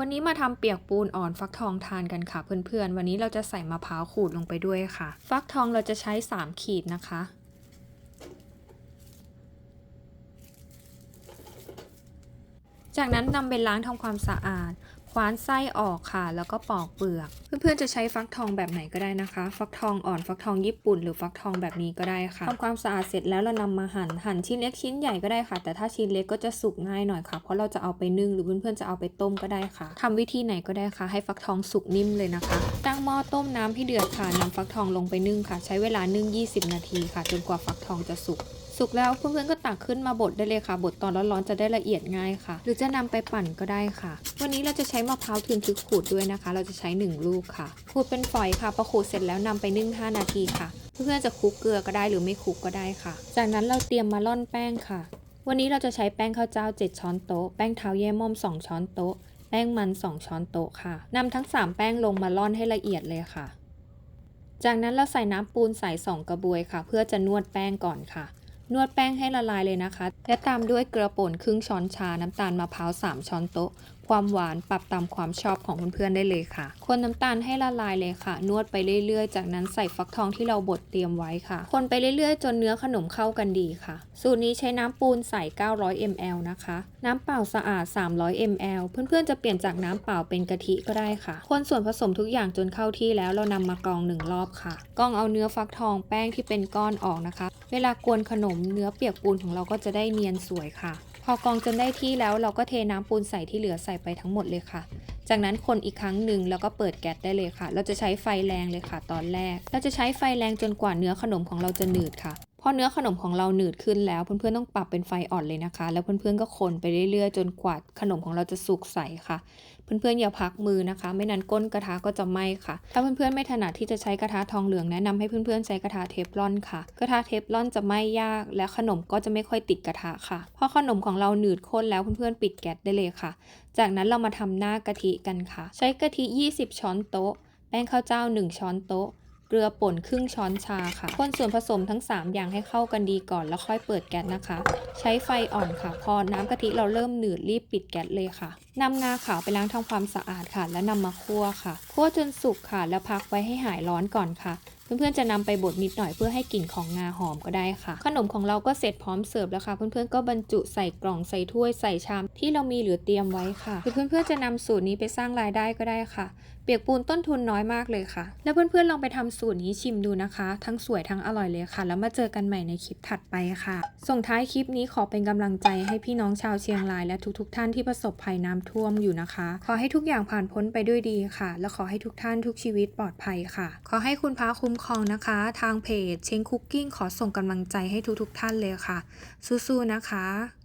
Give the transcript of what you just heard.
วันนี้มาทำเปียกปูนอ่อนฟักทองทานกันค่ะเพื่อนๆ วันนี้เราจะใส่มะพร้าวขูดลงไปด้วยค่ะ ฟักทองเราจะใช้ 3 ขีดนะคะ จากนั้นนำไปล้างทำความสะอาด ว้านไส้ออกค่ะ แล้วก็ปอกเปลือก เพื่อนๆจะใช้ฟักทองแบบไหนก็ได้นะคะ ฟักทองอ่อนฟักทองญี่ปุ่น หรือฟักทองแบบนี้ก็ได้ค่ะทำความสะอาดเสร็จแล้วเรานำมาหั่นหั่นชิ้นเล็กชิ้นใหญ่ก็ได้ค่ะ แต่ถ้าชิ้นเล็กก็จะสุกง่ายหน่อยค่ะ เพราะเราจะเอาไปนึ่งหรือเพื่อนๆจะเอาไปต้มก็ได้ค่ะทำวิธีไหนก็ได้ค่ะ ให้ฟักทองสุกนิ่มเลยนะคะ ตั้งหม้อต้มน้ำให้เดือดค่ะนำฟักทองลงไปนึ่งค่ะ ใช้เวลานึ่ง 20 นาทีค่ะ จนกว่าฟักทองจะสุก สุกแล้วเพื่อนๆก็ตักขึ้นมาบดได้เลยค่ะ บดตอนร้อนๆจะได้ละเอียดง่ายค่ะ หรือจะนำไปปั่นก็ได้ค่ะ วันนี้เราจะใช้มะพร้าวทึนทึกขูดด้วยนะคะ เราจะใช้ 1 ลูกค่ะ ขูดเป็นฝอยค่ะพอขูดเสร็จแล้วนำไปนึ่ง 5 นาทีค่ะ เพื่อนๆจะคลุกเกลือก็ได้หรือไม่คลุกก็ได้ค่ะ จากนั้นเราเตรียมมาล่อนแป้งค่ะ วันนี้เราจะใช้แป้งข้าวเจ้า 7 ช้อนโต๊ะ แป้งเท้าแย่ม่อม 2 ช้อนโต๊ะ แป้งมัน 2 ช้อนโต๊ะค่ะนำทั้ง 3 แป้งลงมาล่อนให้ละเอียดเลยค่ะจากนั้นเราใส่น้ำปูนใส่2กระบวยค่ะ เพื่อจะนวดแป้งก่อนค่ะ นวดแป้งให้ละลายเลยนะคะ และตามด้วยเกลือป่นครึ่งช้อนชา น้ำตาลมะพร้าว 3 ช้อนโต๊ะ ความหวานปรับตามความชอบของเพื่อนๆได้เลยค่ะ คนน้ำตาลให้ละลายเลยค่ะ นวดไปเรื่อยๆ จากนั้นใส่ฟักทองที่เราบดเตรียมไว้ค่ะ คนไปเรื่อยๆ จนเนื้อขนมเข้ากันดีค่ะ สูตรนี้ใช้น้ำปูนใส่ 900 ml นะคะ น้ำเปล่าสะอาด 300 ml เพื่อนๆ จะเปลี่ยนจากน้ำเปล่าเป็นกะทิก็ได้ค่ะ คนส่วนผสมทุกอย่างจนเข้าที่แล้วเรานำมากรองหนึ่งรอบค่ะ กรองเอาเนื้อฟักทองแป้งที่เป็นก้อนออกนะคะ เวลากวนขนมเนื้อเปียกปูนของเราก็จะได้เนียนสวยค่ะ พอกรองจนได้ที่แล้วเราก็เทน้ำปูนใส่ที่เหลือใส่ไปทั้งหมดเลยค่ะ จากนั้นคนอีกครั้งหนึ่งแล้วก็เปิดแก๊สได้เลยค่ะ เราจะใช้ไฟแรงเลยค่ะ ตอนแรก เราจะใช้ไฟแรงจนกว่าเนื้อขนมของเราจะหนืดค่ะ พอเนื้อขนมของเราหนืดขึ้นแล้วเพื่อนๆต้องปรับเป็นไฟอ่อนเลยนะคะ แล้วเพื่อนๆก็คนไปเรื่อยๆ จนกว่าขนมของเราจะสุกใสค่ะ เพื่อนๆอย่าพักมือนะคะ ไม่นั้นก้นกระทะก็จะไหม้ค่ะ ถ้าเพื่อนๆไม่ถนัดที่จะใช้กระทะทองเหลืองแนะนำให้เพื่อนๆใช้กระทะเทฟลอนค่ะ กระทะเทฟลอนจะไหม้ยาก และขนมก็จะไม่ค่อยติดกระทะค่ะพอขนมของเราหนืดข้นแล้วเพื่อนๆปิดแก๊สได้เลยค่ะ จากนั้นเรามาทำหน้ากะทิกันค่ะ ใช้กะทิ 20 ช้อนโต๊ะ แป้งข้าวเจ้า 1 ช้อนโต๊ะ เกลือป่นครึ่งช้อนชาค่ะ คนส่วนผสมทั้ง 3 อย่างให้เข้ากันดีก่อนแล้วค่อยเปิดแก๊สนะคะ ใช้ไฟอ่อนค่ะ พอน้ำกะทิเราเริ่มหนืดรีบปิดแก๊สเลยค่ะนำงาขาวไปล้างทำความสะอาดค่ะ แล้วนำมาคั่วค่ะ คั่วจนสุกค่ะ แล้วพักไว้ให้หายร้อนก่อนค่ะเพื่อนๆ จะนำไปบดนิดหน่อยเพื่อให้กลิ่นของงาหอมก็ได้ค่ะ ขนมของเราก็เสร็จพร้อมเสิร์ฟแล้วค่ะ เพื่อนๆ ก็บรรจุใส่กล่องใส่ถ้วยใส่ชามที่เรามีเหลือเตรียมไว้ค่ะหรือเพื่อนๆจะนำสูตรนี้ไปสร้างรายได้ก็ได้ค่ะ ปียกปูนต้นทุนน้อยมากเลยค่ะ แล้วเพื่อนๆลองไปทำสูตรนี้ชิมดูนะคะ ทั้งสวยทั้งอร่อยเลยค่ะ แล้วมาเจอกันใหม่ในคลิปถัดไปค่ะ ส่งท้ายคลิปนี้ขอเป็นกำลังใจให้พี่น้องชาวเชียงรายและทุกๆ ท่านที่ประสบภัยน้ำท่วมอยู่นะคะ ขอให้ทุกอย่างผ่านพ้นไปด้วยดีค่ะ และขอให้ทุกท่านทุกชีวิตปลอดภัยค่ะ ขอให้คุณพระคุ้มครองนะคะ ทางเพจเชงคุกกิ้งขอส่งกำลังใจให้ทุกๆ ท่านเลยค่ะ สู้ๆนะคะ